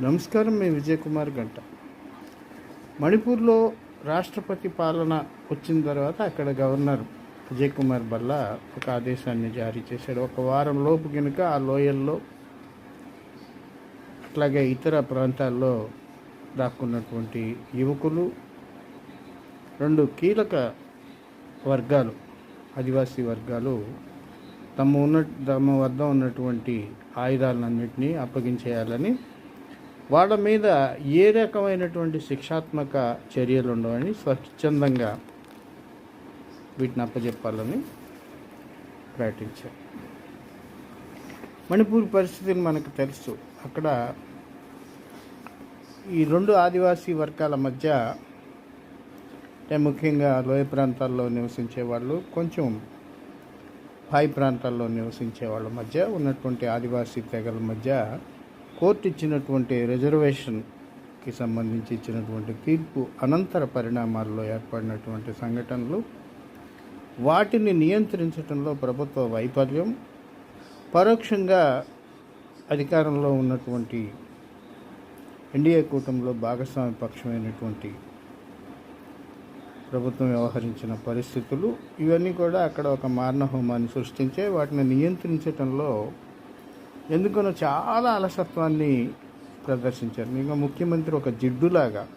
నమస్కారం మేము విజయ్ కుమార్ గంట. మణిపూర్లో రాష్ట్రపతి పాలన వచ్చిన తర్వాత అక్కడ గవర్నర్ విజయ్ కుమార్ బల్లా ఒక ఆదేశాన్ని జారీ చేశాడు. ఒక వారం లోపు కనుక ఆ లోయల్లో అట్లాగే ఇతర ప్రాంతాల్లో దాక్కున్నటువంటి యువకులు రెండు కీలక వర్గాలు ఆదివాసీ వర్గాలు తమ ఉన్న తమ వద్ద ఉన్నటువంటి ఆయుధాలన్నింటినీ అప్పగించేయాలని వాళ్ళ మీద ఏ రకమైనటువంటి శిక్షాత్మక చర్యలు ఉండవని స్వచ్ఛందంగా వీటిని అప్పచెప్పాలని ప్రకటించారు మణిపూర్ పరిస్థితిని మనకు తెలుసు. అక్కడ ఈ రెండు ఆదివాసీ వర్గాల మధ్య అంటే ముఖ్యంగా లోయ ప్రాంతాల్లో నివసించే వాళ్ళు కొంచెం పై ప్రాంతాల్లో నివసించే వాళ్ళ మధ్య ఉన్నటువంటి ఆదివాసీ తెగల మధ్య కోర్టు ఇచ్చినటువంటి రిజర్వేషన్కి సంబంధించి ఇచ్చినటువంటి తీర్పు అనంతర పరిణామాల్లో ఏర్పడినటువంటి సంఘటనలు వాటిని నియంత్రించడంలో ప్రభుత్వ వైఫల్యం పరోక్షంగా అధికారంలో ఉన్నటువంటి ఎన్డీఏ కూటమిలో భాగస్వామి పక్షమైనటువంటి ప్రభుత్వం వ్యవహరించిన పరిస్థితులు ఇవన్నీ కూడా అక్కడ ఒక మారణహోమాన్ని సృష్టించే వాటిని నియంత్రించడంలో ఎందుకనో చాలా అలసత్వాన్ని ప్రదర్శించారు. ఇంకా ముఖ్యమంత్రి ఒక జిడ్డులాగా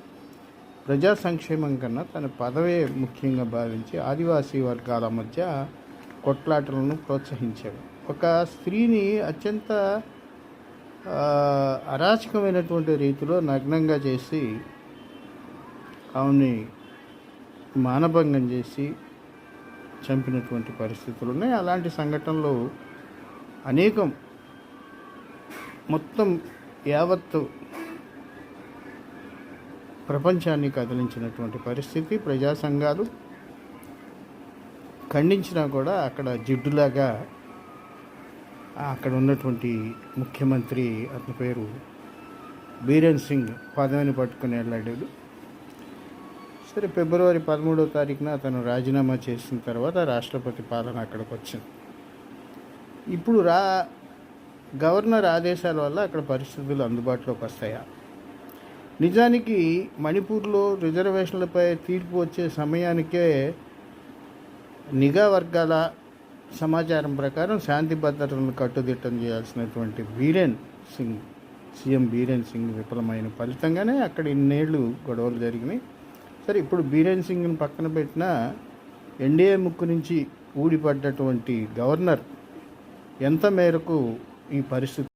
ప్రజా సంక్షేమం కన్నా తన పదవే ముఖ్యంగా భావించి ఆదివాసీ వర్గాల మధ్య కొట్లాటలను ప్రోత్సహించాడు ఒక స్త్రీని అత్యంత అరాచకమైనటువంటి రీతిలో నగ్నంగా చేసి ఆమెని మానభంగం చేసి చంపినటువంటి పరిస్థితులు ఉన్నాయి. అలాంటి సంఘటనలు అనేకం మొత్తం యావత్తు ప్రపంచాన్ని కదిలించినటువంటి పరిస్థితి. ప్రజా సంఘాలు ఖండించినా కూడా అక్కడ జిడ్డులాగా అక్కడ ఉన్నటువంటి ముఖ్యమంత్రి అతని పేరు బీరేన్ సింగ్ పదవిని పట్టుకుని వెళ్ళాడు. సరే ఫిబ్రవరి పదమూడవ తారీఖున అతను రాజీనామా చేసిన తర్వాత రాష్ట్రపతి పాలన అక్కడికి వచ్చింది. ఇప్పుడు రా గవర్నర్ ఆదేశాల వల్ల అక్కడ పరిస్థితులు అందుబాటులోకి వస్తాయా? నిజానికి మణిపూర్లో రిజర్వేషన్లపై తీర్పు వచ్చే సమయానికే నిఘా వర్గాల సమాచారం ప్రకారం శాంతి భద్రతలను కట్టుదిట్టం చేయాల్సినటువంటి బీరేన్ సింగ్ సీఎం బీరేన్ సింగ్ విఫలమైన ఫలితంగానే అక్కడ ఇన్నేళ్ళు గొడవలు జరిగినాయి. సరే ఇప్పుడు బీరేన్ సింగ్ని పక్కన పెట్టిన ఎన్డీఏ ముక్కు నుంచి ఊడిపడ్డటువంటి గవర్నర్ ఎంత మేరకు ఈ పరిస్థితి